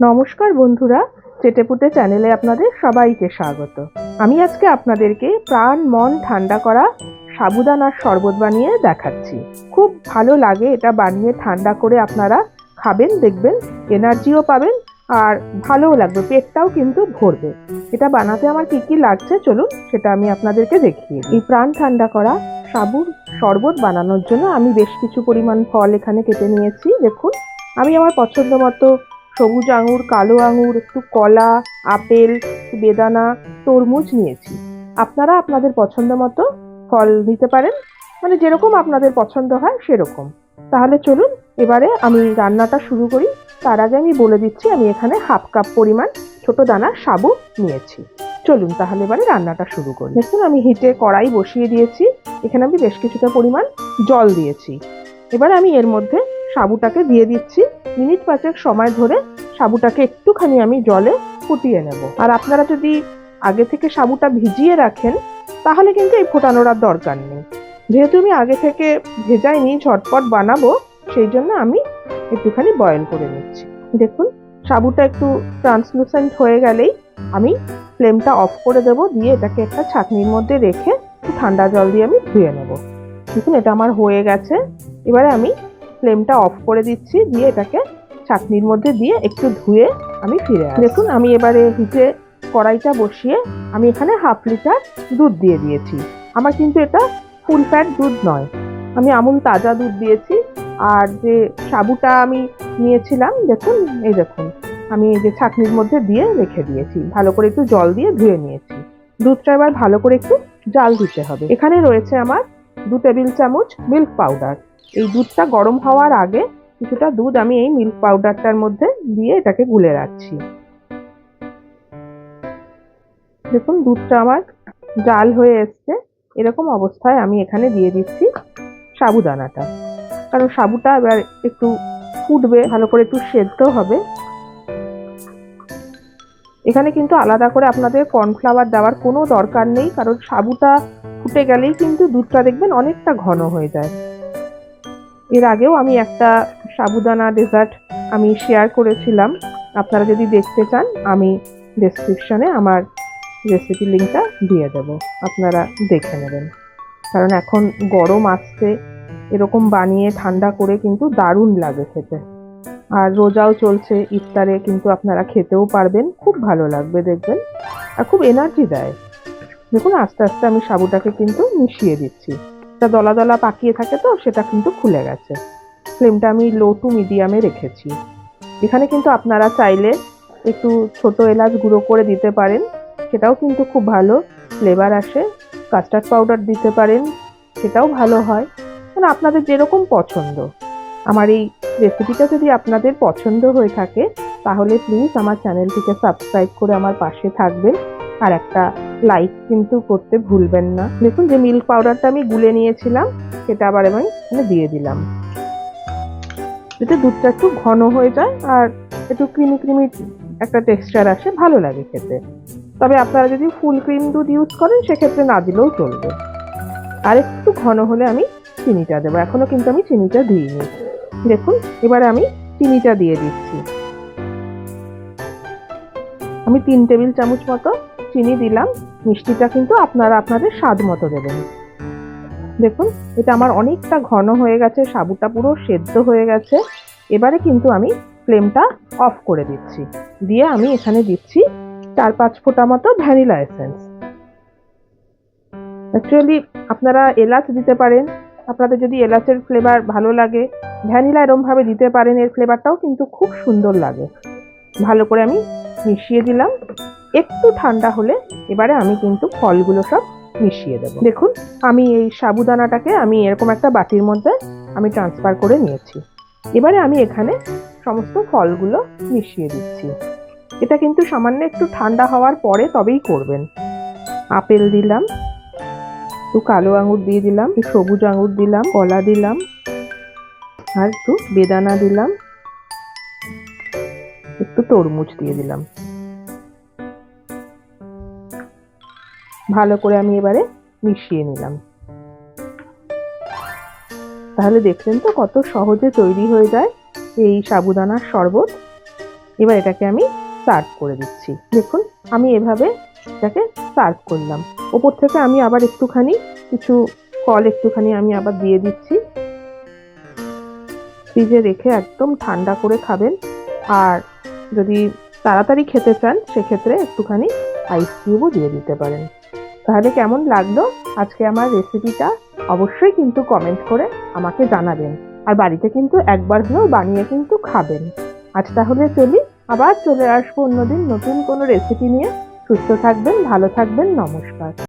নমস্কার বন্ধুরা, চেটেপুটে চ্যানেলে আপনাদের সবাইকে স্বাগত। আমি আজকে আপনাদেরকে প্রাণ, মন ঠান্ডা করা সাবুদানার শরবত বানিয়ে দেখাচ্ছি। খুব ভালো লাগে এটা বানিয়ে ঠান্ডা করে আপনারা খাবেন, দেখবেন, এনার্জিও পাবেন আর ভালোও লাগবে, পেটটাও কিন্তু ভরবে। এটা বানাতে আমার কি কি লাগছে চলুন সেটা আমি আপনাদেরকে দেখিয়ে এই প্রাণ ঠান্ডা করা সাবুর শরবত বানানোর জন্য আমি বেশ কিছু পরিমাণ ফল এখানে কেটে নিয়েছি। দেখুন, আমি আমার পছন্দ মতো সবুজ আঙুর, কালো আঙুর, একটু কলা, আপেল বেদানা, তরমুজ নিয়েছি। আপনারা আপনাদের পছন্দ মতো ফল নিতে পারেন। মানে যেরকম আপনাদের পছন্দ হয় সেরকম। তাহলে চলুন, এবারে আমি রান্নাটা শুরু করি। তার আগে আমি বলে দিচ্ছি, আমি এখানে হাফ কাপ পরিমাণ ছোট দানা সাবু নিয়েছি। চলুন তাহলে এবারে রান্নাটা শুরু করি। দেখুন, আমি হিটে কড়াই বসিয়ে দিয়েছি। এখানে আমি বেশ কিছুটা পরিমাণ জল দিয়েছি। এবার আমি এর মধ্যে সাবুটাকে দিয়ে দিচ্ছি। মিনিট পাঁচেক সময় ধরে সাবুটাকে একটুখানি আমি জলে ফুটিয়ে নেব। আর আপনারা যদি আগে থেকে সাবুটা ভিজিয়ে রাখেন, তাহলে কিন্তু এই ফোটানোর আর দরকার নেই। যেহেতু আমি আগে থেকে ভেজাইনি, ঝটপট বানাবো, সেই জন্য আমি একটুখানি বয়েল করে নিচ্ছি। দেখুন, সাবুটা একটু ট্রান্সলুসেন্ট হয়ে গেলেই আমি ফ্লেমটা অফ করে দেবো, দিয়ে এটাকে একটা ছাঁকনির মধ্যে রেখে ঠান্ডা জল দিয়ে আমি ধুয়ে নেব। দেখুন, এটা আমার হয়ে গেছে। এবারে আমি ফ্লেমটা অফ করে দিচ্ছি, দিয়ে এটাকে চাটনির মধ্যে দিয়ে একটু ধুয়ে আমি ফিরে দেখুন, আমি এবারে হিটে কড়াইটা বসিয়ে আমি এখানে হাফ লিটার দুধ দিয়ে দিয়েছি। আমার কিন্তু এটা ফুল ফ্যাট দুধ নয়। আমি আমুল তাজা দুধ দিয়েছি, আর যে সাবুটা আমি নিয়েছিলাম, দেখুন, এই দেখুন, আমি যে ছাকনির মধ্যে দিয়ে রেখে দিয়েছি। ভালো করে একটু জল দিয়ে ধুয়ে নিয়েছি। দুধটা এবার ভালো করে একটু জাল দিতে হবে। এখানে রয়েছে আমার দু টেবিল চামচ মিল্ক পাউডার এই দুধটা গরম হওয়ার আগে কিছুটা দুধ আমি এই মিল্ক পাউডারটার মধ্যে দিয়ে এটাকে গুলে রাখছি। দেখুন, দুধটা আমার জাল হয়ে এসছে। এরকম অবস্থায় আমি এখানে দিয়ে দিচ্ছি সাবুদানাটা। কারণ সাবুটা এবার একটু ফুটবে, ভালো করে একটু সেদ্ধ হবে। এখানে কিন্তু আলাদা করে আপনাদের কর্নফ্লাওয়ার দেওয়ার কোনো দরকার নেই, কারণ সাবুটা ফুটে গেলেই কিন্তু দুধটা দেখবেন অনেকটা ঘন হয়ে যায়। এর আগেও আমি একটা সাবুদানা ডেজার্ট আমি শেয়ার করেছিলাম। আপনারা যদি দেখতে চান, আমি ডেসক্রিপশনে আমার রেসিপি লিঙ্কটা দিয়ে দেব। আপনারা দেখে নেবেন। কারণ এখন গরম আসছে, এরকম বানিয়ে ঠান্ডা করে কিন্তু দারুণ লাগে খেতে। আর রোজাও চলছে, ইফতারে কিন্তু আপনারা খেতেও পারবেন, খুব ভালো লাগবে দেখবেন। আর খুব এনার্জি দেয়। দেখুন, আস্তে আস্তে আমি সাবুটাকে কিন্তু মিশিয়ে দিচ্ছি। একটা দলা দলা পাকিয়ে থাকে তো, সেটা কিন্তু খুলে গেছে। ফ্লেমটা আমি লো টু মিডিয়ামে রেখেছি। এখানে কিন্তু আপনারা চাইলে একটু ছোট এলাচ গুঁড়ো করে দিতে পারেন। সেটাও কিন্তু খুব ভালো ফ্লেভার আসে। কাস্টার্ড পাউডার দিতে পারেন, সেটাও ভালো হয়। মানে আপনাদের যেরকম পছন্দ। আমার এই রেসিপিটা যদি আপনাদের পছন্দ হয়ে থাকে, তাহলে প্লিজ আমার চ্যানেলটিকে সাবস্ক্রাইব করে আমার পাশে থাকবেন। আর একটা লাইক কিন্তু করতে ভুলবেন না। দেখুন যে মিল্ক পাউডারটা আমি গুলে নিয়েছিলাম, সেটা আবার আমি এখানে দিয়ে দিলাম। এতে দুধটা একটু ঘন হয়ে যায় আর একটু ক্রিমি ক্রিমি একটা টেক্সচার আসে, ভালো লাগে খেতে। তবে আপনারা যদি ফুল ক্রিম দুধ ইউজ করেন, সেক্ষেত্রে না দিলেও চলবে। আর একটু ঘন হলে আমি চিনিটা দেবো। এখনও কিন্তু আমি চিনিটা দিইনি। দেখুন, এবারে আমি চিনিটা দিয়ে দিচ্ছি। আমি তিন টেবিল চামচ মতো চিনি দিলাম, মিষ্টিটা কিন্তু আপনারা আপনাদের স্বাদ মতো দেবেন। দেখুন, এটা আমার অনেকটা ঘন হয়ে গেছে, সাবুটা পুরো সেদ্ধ হয়ে গেছে। এবারে কিন্তু আমি ফ্লেমটা অফ করে দিচ্ছি। দিয়ে আমি এখানে দিচ্ছি চার পাঁচ ফোঁটা মতো ভ্যানিলা এসেন্স। অ্যাকচুয়ালি আপনারা এলাচ দিতে পারেন, আপনাদের যদি এলাচের ফ্লেভার ভালো লাগে, ভ্যানিলা এরমভাবে দিতে পারেন, এর ফ্লেভারটাও কিন্তু খুব সুন্দর লাগে। ভালো করে আমি মিশিয়ে দিলাম। একটু ঠান্ডা হলে এবারে আমি কিন্তু ফলগুলো সব মিশিয়ে দেবো। দেখুন, আমি এই সাবুদানাটাকে আমি এরকম একটা বাটির মধ্যে আমি ট্রান্সফার করে নিয়েছি। এবারে আমি এখানে সমস্ত ফলগুলো মিশিয়ে দিচ্ছি। এটা কিন্তু সামান্য একটু ঠান্ডা হওয়ার পরে তবেই করবেন। আপেল দিলাম, একটু কালো আঙুর দিয়ে দিলাম, একটু সবুজ আঙুর দিলাম, কলা দিলাম, আর একটু বেদানা দিলাম, একটু তরমুজ দিয়ে দিলাম। ভালো করে আমি এবারে মিশিয়ে নিলাম। তাহলে দেখলেন তো কত সহজে তৈরি হয়ে যায় এই সাবুদানার শরবত। এবার এটাকে আমি সার্ভ করে দিচ্ছি। দেখুন, আমি এভাবে এটাকে সার্ভ করলাম। ওপর থেকে আমি আবার একটুখানি, কিছু ফল একটুখানি আমি আবার দিয়ে দিচ্ছি। ফ্রিজে রেখে একদম ঠান্ডা করে খাবেন। আর যদি তাড়াতাড়ি খেতে চান, সেক্ষেত্রে একটুখানি আইস কিউবও দিয়ে দিতে পারেন। তাহলে কেমন লাগল আজকে আমার রেসিপিটা অবশ্যই কিন্তু কমেন্ট করে আমাকে জানাবেন। আর বাড়িতে কিন্তু একবার হলেও বানিয়ে কিন্তু খাবেন। আজ তাহলে চলি, আবার চলে আসব অন্যদিন নতুন কোনো রেসিপি নিয়ে। সুস্থ থাকবেন, ভালো থাকবেন, নমস্কার।